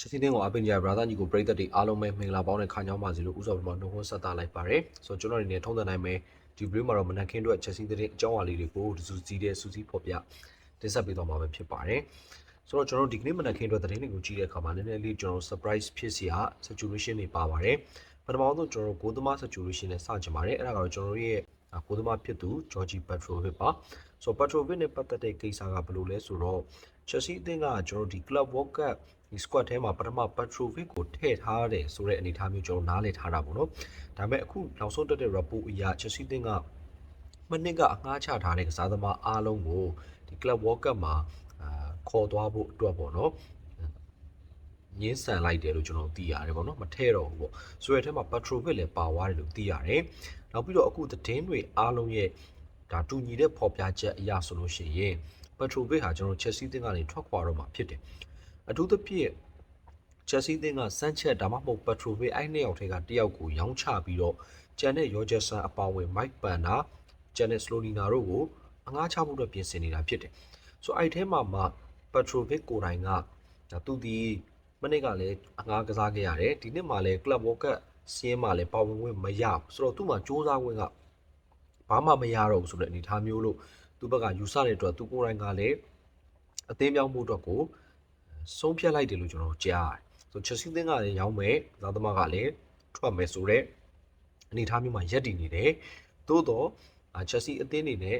ချက်စီတင်းကိုအပင်ကြဘရာသာညီကိုပရိသတ်တွေအားလုံးပဲမင်္ဂလာပေါင်းနဲ့ခါညောင်းပါစေလို့ဥစ္စာပထမနှုတ်ခွန်းဆက်သလိုက်ပါရယ်ဆိုတော့ကျွန်တော်အနေနဲ့ထုံးတဲ့တိုင်းပဲဒီဗီဒီယိုမှာတော့မနက်ခင်းအတွက်ချက်စီတင်းအကြောင်းအရာလေးတွေကိုဒီစုစည်းတဲ့စူးစီးဖော်ပြတင်ဆက်ပေးသွားမှာပဲဖြစ်ပါတယ်ဆိုတော့ကျွန်တော်တို့ဒီကနေ့မနက်ခင်းအတွက်သတင်းတွေကိုကြည့်တဲ့အခါမှာနည်းနည်းလေးကျွန်တော် surprise ဖြစ်စရာ situation တွေပါပါတယ်ပထမဆုံးကျွန်တော်တို့ကိုသမား situation နဲ့စကြင်ပါတယ်အဲ့ဒါကတော့ကျွန်တော်တို့ရဲ့ကိုသမားဖြစ်သူ Georgie Petrovic ပါဆိုတော့ Petrovic နဲ့ပတ်သက်တဲ့ကိစ္စကဘယ်လိုလဲဆိုတော့ Chelsea အသင်းကကျွန်တော်တို့ဒီ Club World Cup ဒီ squad ထဲမှာပထမ Petrovic ကိုထည့်ထားတယ်ဆိုတဲ့အနေအထားမျိုးကျွန်တော်နားလည်ထားတာပေါ့နော်ဒါပေမဲ့အခုနောက်ဆုံးတက်တဲ့ report အရ Chelsea အသင်းကမနစ်ကအငှားချထားတဲ့ကစားသမားအားလုံးကိုဒီ Club World Cup မှာအာခေါ်သွားဖို့အတွက်ပေါ့နော်ညင်းဆန်လိုက်တယ်လို့ကျွန်တော်သိရတယ်ပေါ့နော်မထဲတော့ဘူးပေါ့ဆိုရတဲ့ထဲမှာ Petrovic လည်းပါသွားတယ်လို့သိရတယ်နောက်ပြီးတော့အခုသတင်းတွေအားလုံးရဲ့ဒါတူညီတဲ့ဖော်ပြချက်အရဆိုလို့ရှိရင် Petrovic ဟာကျွန်တော် Chelsea အသင်းကနေထွက်ခွာတော့မှာဖြစ်တယ် အထူးသဖြင့် Chelsea အသင်းကစမ်းချက်ဒါမှမဟုတ် Petrovic အဲ့နှစ်ယောက်ထဲကတစ်ယောက်ကိုရောင်းချပြီးတော့ကျန်တဲ့ Rogerson အပါအဝင် Mike Panda ကျန်တဲ့ Slonina တို့ကိုအငှားချဖို့အတွက်ပြင်ဆင်နေတာဖြစ်တယ်ဆိုအဲ့ထဲမှာမှ Petrovic ကိုယ်တိုင်ကဒါသူဒီမနေ့ကလည်းအငှားကစားခဲ့ရတယ်ဒီနှစ်မှာလည်း Club World Cup စီးရင်မှာလည်းပါဝင်ခွင့်မရဘူးဆိုတော့သူ့မှာစ조사ခွင့်ကဘာမှမရတော့ဘူးဆိုတဲ့အနေအထားမျိုးလို့သူ့ဘက်ကယူဆတဲ့အတွက်သူကိုယ်တိုင်ကလည်းအသင်းပြောင်းမှုအတွက်ကို ဆုံးဖြတ်လိုက်တယ်လို့ကျွန်တော်ကြားရတယ်ဆို Chelsea သင်းကလည်းရောင်းမယ်သာသမားကလည်းထွက်မယ်ဆိုတော့အနေအထားမျိုးမှာရက်တည်နေတယ်သို့တော့ Chelsea အသင်းနေနဲ့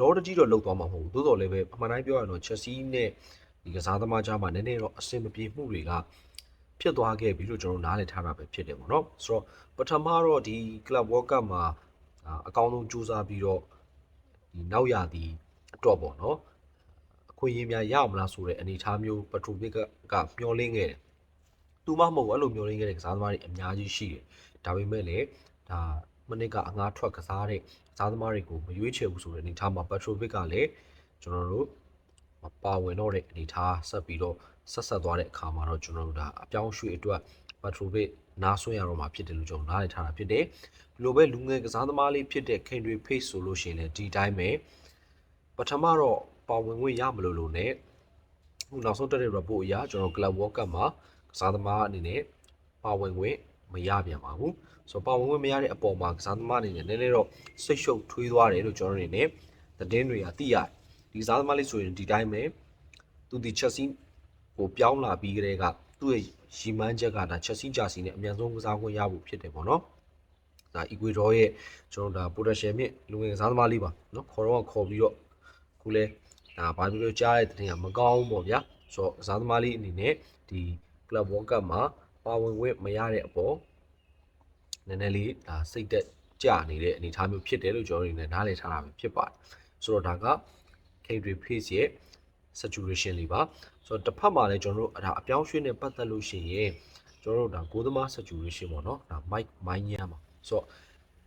လောတကြီးတော့လောက်သွားမှာမဟုတ်ဘူးသို့တော်လည်းပဲအမှန်တိုင်းပြောရရင်တော့ Chelsea နဲ့ဒီကစားသမားကြားမှာနည်းနည်းတော့အဆင်မပြေမှုတွေကဖြစ်သွားခဲ့ပြီလို့ကျွန်တော်နားလည်ထားတာပဲဖြစ်တယ်ပေါ့နော်ဆိုတော့ပထမတော့ဒီ Club World Cup မှာအကောင်းဆုံးစူးစမ်းပြီးတော့ဒီနောက်ရသည်အတွက်ပေါ့နော်အ ခွင့်အရေးများရအောင်မလားဆိုတဲ့အနေအထားမျိုးပထရိုဗစ်ကကမျောလင်းခဲ့တယ်သူမှမဟုတ်ဘူးအဲ့လိုမျောလင်းခဲ့တဲ့ကစားသမားတွေအများကြီးရှိတယ်ဒါပေမဲ့လည်းဒါမနစ်ကအငှားထွက်ကစားတဲ့ကစားသမားတွေကိုမရွေးချယ်ဘူးဆိုတဲ့အနေအထားမှာပထရိုဗစ်ကလည်းကျွန်တော်တို့မပါဝင်တော့တဲ့အနေအထားဆက်ပြီးတော့ဆက်ဆက်သွားတဲ့အခါမှာတော့ကျွန်တော်တို့ဒါအပြောင်းရွှေ့အတွက်ပထရိုဗစ်နားဆွင့်ရတော့မှာဖြစ်တယ်လို့ကျွန်တော်နားလည်ထားတာဖြစ်တယ်ဒီလိုပဲလူငယ်ကစားသမားလေးဖြစ်တဲ့ခင်တွေဖိတ်ဆိုလို့ရှိရင်လည်းဒီတိုင်းပဲပထမတော့ ပါဝင်ခွင့်ရမလို့လို့ ਨੇ ခုနောက်ဆုံးတက်တဲ့ report အရကျွန်တော် Club World Cup မှာကစားသမားအနေနဲ့ပါဝင်ခွင့်မရပြန်ပါဘူးဆိုတော့ပါဝင်ခွင့်မရတဲ့အပေါ်မှာကစားသမားအနေနဲ့နည်းနည်းတော့စိတ်ရှုပ်ထွေးသွားတယ်လို့ကျွန်တော်အနေနဲ့သတင်းတွေကသိရတယ်ဒီကစားသမားလေးဆိုရင်ဒီတိုင်းပဲသူဒီ Chelsea ကိုပြောင်းလာပြီးကတည်းကသူ့ရဲ့ရီမန်းချက်ကဒါ Chelsea ဂျာစီနဲ့အမြန်ဆုံးကစားခွင့်ရဖို့ဖြစ်တယ်ပေါ့နော်ဒါ Ecuador ရဲ့ကျွန်တော်ဒါ potential မြင့်လူငယ်ကစားသမားလေးပါเนาะခေါ်တော့ခေါ်ပြီးတော့ခုလဲ ဒါဘာပြောပြောကြားတဲ့တင်ကမကောင်းဘူးပေါ့ဗျာဆိုတော့ကစားသမားလေးအနေနဲ့ဒီ Club World Cup မှာပါဝင်ခွင့်မရတဲ့အပေါ်နည်းနည်းလေးဒါစိတ်သက်ကြနေတဲ့အနေအထားမျိုးဖြစ်တယ်လို့ကျွန်တော်တို့အနေနဲ့နားလည်ထားတာပဲဖြစ်ပါတယ်ဆိုတော့ဒါက Kendrick Pace ရဲ့ saturation လေးပါဆိုတော့တစ်ဖက်မှာလည်းကျွန်တော်တို့ဒါအပြောင်းရွှေ့နဲ့ပတ်သက်လို့ရှိရင်ကျွန်တော်တို့ဒါကိုသမား saturation ပေါ့နော်ဒါ Mike Maignan ပါဆိုတော့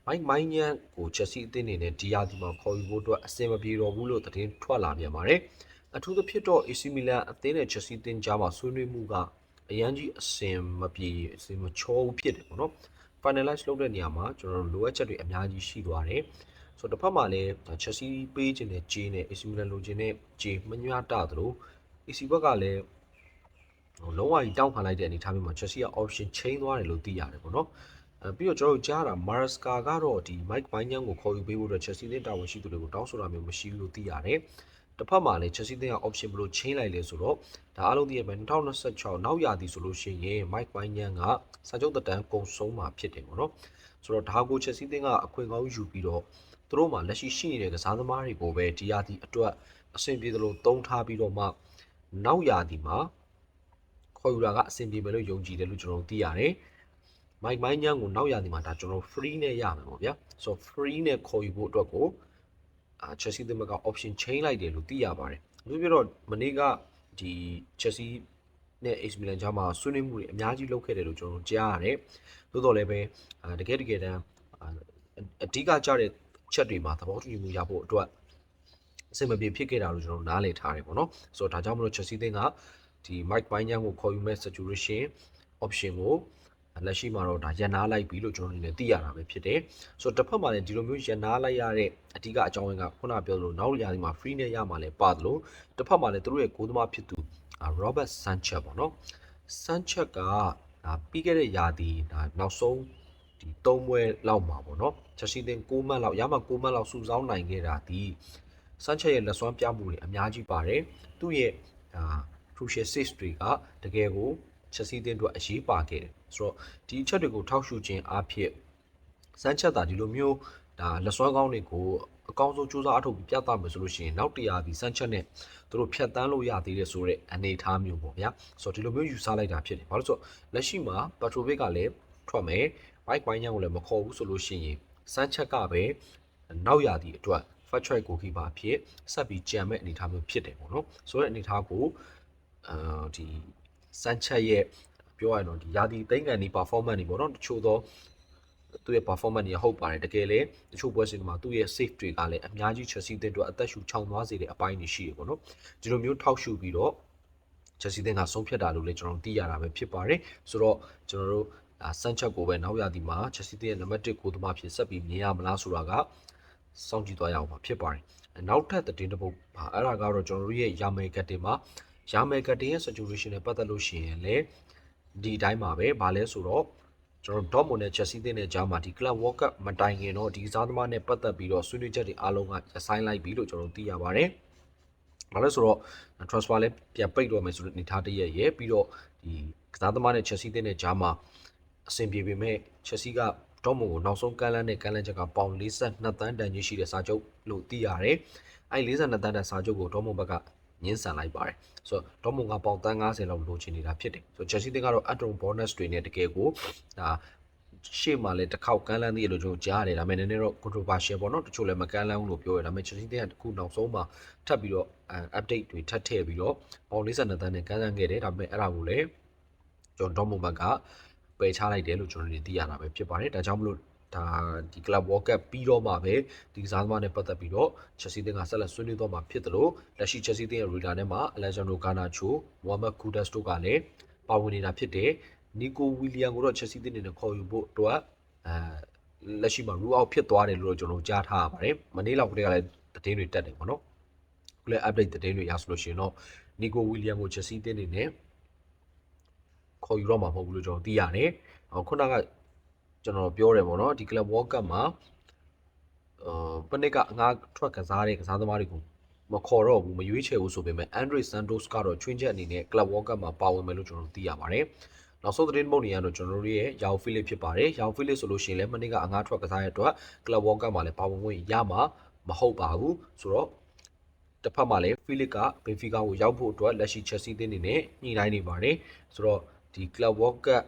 Mike Maignan ကို Chelsea အသင်းအနေနဲ့ဒီယာဒီမှာခေါ်ယူဖို့အတွက်အဆင်မပြေတော့ဘူးလို့သတင်းထွက်လာပြန်ပါတယ်အထူးသဖြင့်တော့ AC Milan အသင်းနဲ့ Chelsea အသင်းကြားမှာဆွေးနွေးမှုကအရန်ကြီးအဆင်မပြေအဆင်မချောဘူးဖြစ်တယ်ပေါ့နော် finalize လုပ်တဲ့နေရာမှာကျွန်တော်တို့လိုအပ်ချက်တွေအများကြီးရှိသွားတယ်ဆိုတော့တစ်ဖက်မှာလည်း Chelsea ပေးခြင်းနဲ့ဂျေးနဲ့ AC Milan လိုချင်တဲ့ဂျေးမညွှားတသလို AC ဘက်ကလည်းဟိုလုံးဝကြီးတောင်းခံလိုက်တဲ့အနေအထားမျိုးမှာ Chelsea က option chain သွားတယ်လို့သိရတယ်ပေါ့နော်အဲ ပြီးတော့ကျွန်တော်တို့ကြားတာ Maresca ကတော့ဒီ Mike Maignan ကိုခေါ်ယူပေးဖို့အတွက် Chelsea နဲ့တာဝန်ရှိသူတွေကိုတောင်းဆိုတာမျိုးမရှိဘူးလို့သိရတယ်တစ်ဖက်မှာလည်း Chelsea တဲ့ option ဘယ်လို chain လိုက်လဲဆိုတော့ဒါအားလုံးသိရမယ်2026နောက်ရာသီဆိုလို့ရှိရင် Mike Maignan ကစာချုပ်သက်တမ်းကုန်ဆုံးမှာဖြစ်တယ်ပေါ့နော်ဆိုတော့ဒါကို Chelsea တင်ကအခွင့်ကောင်းယူပြီးတော့သူတို့မှာလက်ရှိရှိနေတဲ့ကစားသမားတွေကိုပဲဒီရာသီအတွက်အဆင်ပြေသလိုတုံးထားပြီးတော့မှနောက်ရာသီမှာခေါ်ယူတာကအဆင်ပြေမယ်လို့ယုံကြည်တယ်လို့ကျွန်တော်တို့သိရတယ်။ Mike Maignan ကိုနောက်ရာသီမှာဒါကျွန်တော် free နဲ့ရမယ်ပေါ့ဗျာ။ဆိုတော့ free နဲ့ခေါ်ယူဖို့အတွက်ကိုအာ Chelsea တင်က option chain လိုက်တယ်လို့သိရပါတယ်။ဒါပြတော့မနေ့ကဒီ Chelsea နဲ့ AC Milan ကြားမှာဆွေးနွေးမှုတွေအများကြီးလုပ်ခဲ့တယ်လို့ကျွန်တော်ကြားရတယ်။သို့တော်လည်းပဲတကယ်တကယ်တမ်းအဓိကကြတဲ့ချက်တွေမှာသဘောတူညီမှုရဖို့အတွက်အဆင်မပြေဖြစ်ခဲ့တာလို့ကျွန်တော်နားလည်ထားတယ်ပေါ့နော်ဆိုတော့ဒါကြောင့်မလို့ Chelsea သင်းကဒီ Mike Maignan ကိုခေါ်ယူမဲ့ situation option ကို လက်ရှိမှာတော့ဒါရန်နာလိုက်ပြီလို့ကျွန်တော်အနေနဲ့သိရတာပဲဖြစ်တယ်ဆိုတော့တစ်ဖက်မှာလည်းဒီလိုမျိုးရန်နာလိုက်ရတဲ့အဓိကအကြောင်းရင်းကခုနပြောလို့နောက်ရာသီမှာ free နဲ့ရမှာလဲပါတယ်လို့တစ်ဖက်မှာလည်းသူတို့ရဲ့ကိုးသမားဖြစ်သူ Robert Sanchez ပေါ့နော်စမ်းချက်ကဒါပြီးခဲ့တဲ့ရာသီဒါနောက်ဆုံးဒီ၃ပွဲလောက်မှာပေါ့နော်ချက်ရှိတင်6မှတ်လောက်ရမှ6မှတ်လောက်စုဆောင်းနိုင်ခဲ့တာဒီစမ်းချက်ရဲ့လက်စွမ်းပြမှုတွေအများကြီးပါတယ်သူ့ရဲ့ဒါ crucial six တွေကတကယ်ကို ချက်စီတင်အတွက်အရေးပါခဲ့တယ်ဆိုတော့ဒီအချက်တွေကိုထောက်ရှုခြင်းအဖြစ်စမ်းချက်တာဒီလိုမျိုးဒါလက်စွမ်းကောင်းတွေကိုအကောင်းဆုံးစူးစမ်းအထောက်ပြီးပြသမယ်ဆိုလို့ရှိရင်နောက်တရားဒီစမ်းချက်နဲ့သူတို့ဖြတ်တန်းလို့ရသေးတယ်ဆိုတဲ့အနေအထားမျိုးပေါ့ဗျာဆိုတော့ဒီလိုမျိုးယူဆလိုက်တာဖြစ်တယ်ဘာလို့ဆိုတော့လက်ရှိမှာ Petrovic ကလည်းထွက်မယ် bike ပိုင်းညံကိုလည်းမခေါ်ဘူးဆိုလို့ရှိရင်စမ်းချက်ကပဲနောက်ရာသီအတွက် fast track goalkeeper အဖြစ်ဆက်ပြီးကြံမဲ့အနေအထားမျိုးဖြစ်တယ်ပေါ့နော်ဆိုတဲ့အနေအထားကိုအာဒီ စမ်းချက်ရဲ့ပြောရရင်တော့ဒီရာသီသိမ့်ကန်ဒီ performance တွေပေါ့နော်တချို့သောသူ့ရဲ့ performance တွေဟုတ်ပါတယ်တကယ်လေတချို့ပွဲစဉ်တွေမှာသူ့ရဲ့ save တွေကလည်းအများကြီး Chelsea တင်အတွက်အသက်ရှူချောင်သွားစေတဲ့အပိုင်းတွေရှိရပေါ့နော်ဒီလိုမျိုးထောက်ရှုပြီးတော့ Chelsea တင်ကဆုံးဖြတ်တာလို့လည်းကျွန်တော်တို့သိရတာပဲဖြစ်ပါတယ်ဆိုတော့ကျွန်တော်တို့ဒါစမ်းချက်ကိုပဲနောက်ရာသီမှာ Chelsea တင်ရဲ့နံပါတ်1ကိုသမားဖြစ်ဆက်ပြီးမြင်ရမလားဆိုတာကစောင့်ကြည့်သွားရအောင်ပါဖြစ်ပါတယ်နောက်ထပ်သတင်းတစ်ပုဒ်ပါအဲ့ဒါကတော့ကျွန်တော်တို့ရဲ့ရာမယ်ကတ်တင်မှာ ရာမယ်ကတ်တင်ရဲ့ situation နဲ့ပတ်သက်လို့ရှိရင်လည်းဒီအတိုင်းပါပဲဗာလဲဆိုတော့ကျွန်တော် Dortmund နဲ့ Chelsea တင်တဲ့ကြားမှာဒီ Club World Cup မတိုင်ခင်တော့ဒီကစားသမားနဲ့ပတ်သက်ပြီးတော့ဆွေးနွေးချက်တွေအားလုံးကဆိုင်းလိုက်ပြီလို့ကျွန်တော်တို့သိရပါတယ်။ဘာလဲဆိုတော့ transfer လည်းပြန်ပိတ်တော့မယ်ဆိုတဲ့အနေအထားတစ်ရက်ရယ်ပြီးတော့ဒီကစားသမားနဲ့ Chelsea တင်တဲ့ကြားမှာအဆင်ပြေပေမဲ့ Chelsea က Dortmund ကိုနောက်ဆုံးကမ်းလှမ်းတဲ့ကမ်းလှမ်းချက်ကပေါင်42တန်းတန်ကြီးရှိတဲ့စာချုပ်လို့သိရတယ်။အဲဒီ42တန်းတန်စာချုပ်ကို Dortmund ဘက်က ညှင်းဆန်လိုက်ပါတယ်။ဆိုတော့ Dortmund ကပေါင်တန်း90လောက်လိုချင်နေတာဖြစ်တယ်။ဆိုတော့ Chelsea တင်ကတော့ add-on bonus တွေနဲ့တကယ်ကိုဒါရှေ့မှာလည်းတစ်ခေါက်ကမ်းလှမ်းသေးရလို့ကျွန်တော်ကြားရတယ်ဒါပေမဲ့နည်းနည်းတော့ controversial ပေါ့နော်တချို့လည်းမကမ်းလှမ်းဘူးလို့ပြောရတယ်ဒါပေမဲ့ Chelsea တင်ကတခုနောက်ဆုံးမှာထပ်ပြီးတော့ update တွေထပ်ထည့်ပြီးတော့ပေါင်42တန်းနဲ့ကမ်းလှမ်းခဲ့တယ်ဒါပေမဲ့အဲ့ဒါကိုလည်းကျွန်တော် Dortmund ဘက်ကပယ်ချလိုက်တယ်လို့ကျွန်တော်တို့သိရတာပဲဖြစ်ပါတယ်ဒါကြောင့်မလို့ ဒါဒီ Club World Cup ပြီးတော့မှပဲဒီကစားသမားနဲ့ပတ်သက်ပြီးတော့ Chelsea တင်ကဆက်လက်ဆွေးနွေးတော့မှာဖြစ်တယ်လို့လက်ရှိ Chelsea တင်ရဲ့ radar ထဲမှာ Alejandro Garnacho, Mohamed Kudus တို့ကလည်းပါဝင်နေတာဖြစ်တယ်နီကိုဝီလီယံကိုတော့ Chelsea တင်နေနဲ့ခေါ်ယူဖို့အတွက်အဲလက်ရှိမှာ rule out ဖြစ်သွားတယ်လို့ကျွန်တော်ကြားထားရပါတယ်မနေ့လောက်ကတည်းကလည်းသတင်းတွေတက်တယ်ပေါ့နော်ခုလည်း update သတင်းတွေရဆိုလို့ရှိရင်တော့နီကိုဝီလီယံကို Chelsea တင်နေနဲ့ခေါ်ယူတော့မှာမဟုတ်ဘူးလို့ကျွန်တော်သိရတယ်ခုနက ကျွန်တော်ပြောတယ်ပေါ့နော်ဒီ Club World Cup မှာအာပနစ်ကအငါထွက်ကစားတဲ့ကစားသမားတွေကိုမခေါ်တော့ဘူးမရွေးချယ်ဘူးဆိုပေမဲ့ Andre Santos ကတော့ချွင်းချက်အနေနဲ့ Club World Cup မှာပါဝင်မယ်လို့ကျွန်တော်သိရပါတယ်။နောက်ဆုံးသတင်းပုံတွေကတော့ကျွန်တော်တို့ရဲ့ရောင်ဖိလစ်ဖြစ်ပါတယ်။ရောင်ဖိလစ်ဆိုလို့ရှိရင်လည်းမနစ်ကအငါထွက်ကစားရတဲ့အတွက် Club World Cup မှာလည်းပါဝင်ခွင့်ရမှာမဟုတ်ပါဘူး။ဆိုတော့တစ်ဖက်မှာလည်းဖိလစ်ကဘင်ဖီကာကိုရောက်ဖို့အတွက်လက်ရှိ Chelsea တင်းနေနဲ့ညှိနှိုင်းနေပါတယ်။ဆိုတော့ဒီ Club World Cup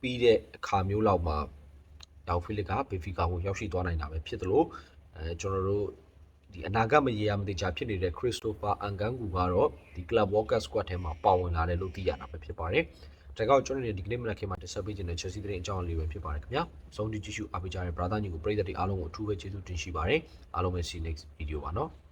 ပြီးတဲ့အခါမျိုးလောက်မှာရောင်ဖိလစ်ကဘင်ဖီကာကိုရောက်ရှိသွားနိုင်တာပဲဖြစ်သလိုအဲကျွန်တော်တို့ဒီအနာဂတ်မရေရာမတိချာဖြစ်နေတဲ့ Christopher Angangu ကတော့ဒီ Club Worker Squad ထဲမှာပါဝင်လာတယ်လို့သိရတာပဲဖြစ်ပါတယ်။ဒါကြောင့်ကျွန်တော်တို့ဒီကနေ့မနက်ခင်းမှာတင်ဆက်ပေးခြင်းတဲ့ Chelsea သတင်းအကြောင်းလေးပဲဖြစ်ပါတယ်ခင်ဗျာ။ဆုံးဖြတ်ကြည့်ရှုအားပေးကြတဲ့ brother ညီကိုပရိသတ်တွေအားလုံးကိုအထူးပဲကျေးဇူးတင်ရှိပါတယ်။အားလုံးပဲ see next video ပါနော်။